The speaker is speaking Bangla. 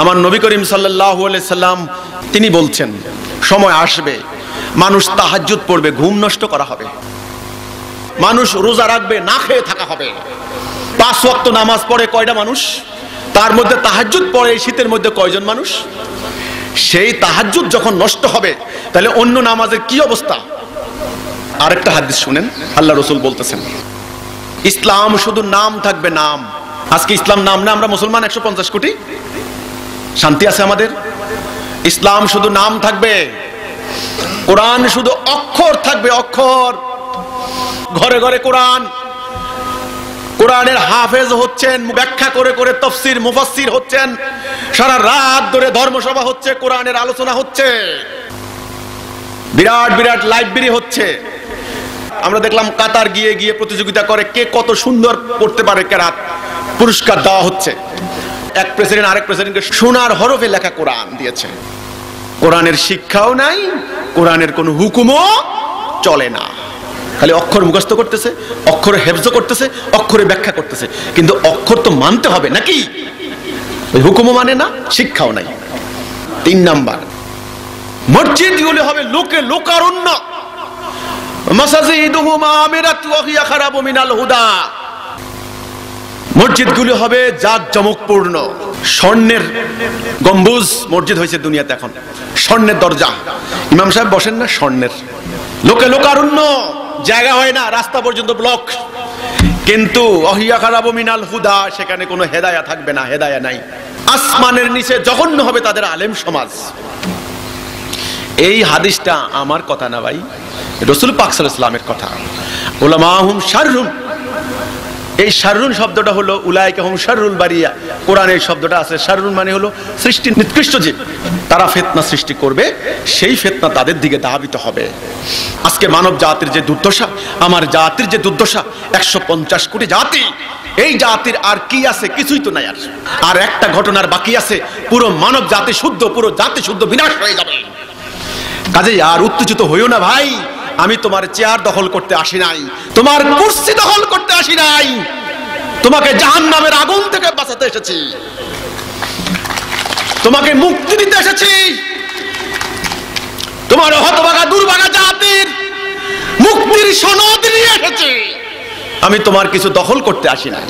আমার নবী করিম সাল্লাহ সাল্লাম, তিনি বলছেন, সময় আসবে, মানুষ তাহাজ্জুদ পড়বে, ঘুম নষ্ট করা হবে। মানুষ রোজা রাখবে, না খেয়ে থাকা হবে। পাঁচ ওয়াক্ত নামাজ পড়ে কয়টা মানুষ? তার মধ্যে তাহাজ্জুদ পড়ে শীতের মধ্যে কয়জন মানুষ? সেই তাহাজ্জুদ যখন নষ্ট হবে, তাহলে অন্য নামাজের কি অবস্থা? আরেকটা হাদিস শুনেন, আল্লাহ রসুল বলতেছেন, ইসলাম শুধু নাম থাকবে নাম। আজকে ইসলাম নাম না, আমরা মুসলমান একশো পঞ্চাশ কোটি? শান্তি আছে আমাদের? ইসলাম শুধু নাম থাকবে, কোরআন শুধু অক্ষর থাকবে, অক্ষর। ঘরে ঘরে কোরআন। কোরআনের হাফেজ হচ্ছেন, ব্যাখ্যা করে করে তফসির মুফাসসির হচ্ছেন। সারা রাত ধরে ধর্মসভা হচ্ছে, কোরআনের আলোচনা হচ্ছে। বিরাট বিরাট লাইব্রেরি হচ্ছে। আমরা দেখলাম কাতার গিয়ে গিয়ে প্রতিযোগিতা করে কে কত সুন্দর পড়তে পারে কেরাত পুরস্কার দেওয়া হচ্ছে। এক প্রেসিডেন্ট আরেক প্রেসিডেন্টকে সোনার হরফে লেখা কোরআন দিয়েছে। কোরআনের শিক্ষাও নাই, কোরআনের কোনো হুকুমও চলে না। খালি অক্ষর মুখস্থ করতেছে, অক্ষরে হেফজ করতেছে, অক্ষরে ব্যাখ্যা করতেছে। কিন্তু অক্ষর তো মানতে হবে নাকি? ওই হুকুমও মানে না, শিক্ষাও নাই। তিন নাম্বার মসজিদগুলি হবে লোকে লোকারণ্য। মাসাজিদুহুমা আমিরাত ওয়া হিয়া খারাবু মিনাল হুদা। মসজিদগুলি হবে জাক জমকপূর্ণ। স্বর্ণের গম্বুজ মসজিদ হয়েছে দুনিয়াতে এখন। স্বর্ণের দরজা। ইমাম সাহেব বসেন না, স্বর্ণের। লোকে লোকারণ্য। জায়গা হয় না, রাস্তা পর্যন্ত ব্লক। কিন্তু অহিয়া খারাপ মিনাল হুদা, সেখানে কোনো হেদায়া থাকবে না, হেদায়া নাই। আসমানের নিচে জঘন্য হবে তাদের আলেম সমাজ। এই হাদিসটা আমার কথা না ভাই, রসুল পাকসাল ইসলামের কথা। ওলামাহুম শাররুন এই শাররুন শব্দটা হলো উলাইকে হুম শাররুল বারিয়া। কোরআন এই শব্দটা আছে। শাররুন মানে হলো সৃষ্টি নিকৃষ্ট জীব। তারা ফেতনা সৃষ্টি করবে, সেই ফেতনা তাদের দিকে দাবিত হবে। আজকে মানব জাতির যে দুর্দশা, আমার জাতির যে দুর্দশা, একশো পঞ্চাশ কোটি জাতি, এই জাতির আর কি আছে? কিছুই তো নাই আর। আর একটা ঘটনার বাকি আছে। পুরো মানব জাতি শুদ্ধ, পুরো জাতি শুদ্ধ বিনাশ হয়ে যাবে। কাজে আর উত্তেজিত হইও না ভাই। আমি তোমার চেয়ার দখল করতে আসি নাই। তোমার কুর্সি দখল করতে আসি নাই। তোমাকে জাহান নামের আগুন থেকে বাঁচাতে এসেছি। তোমাকে মুক্তি দিতে এসেছি। তোমার হতভাগা দুর্ভাগা জাতির মুক্তির সনদ নিয়ে এসেছি। আমি তোমার কিছু দখল করতে আসি নাই।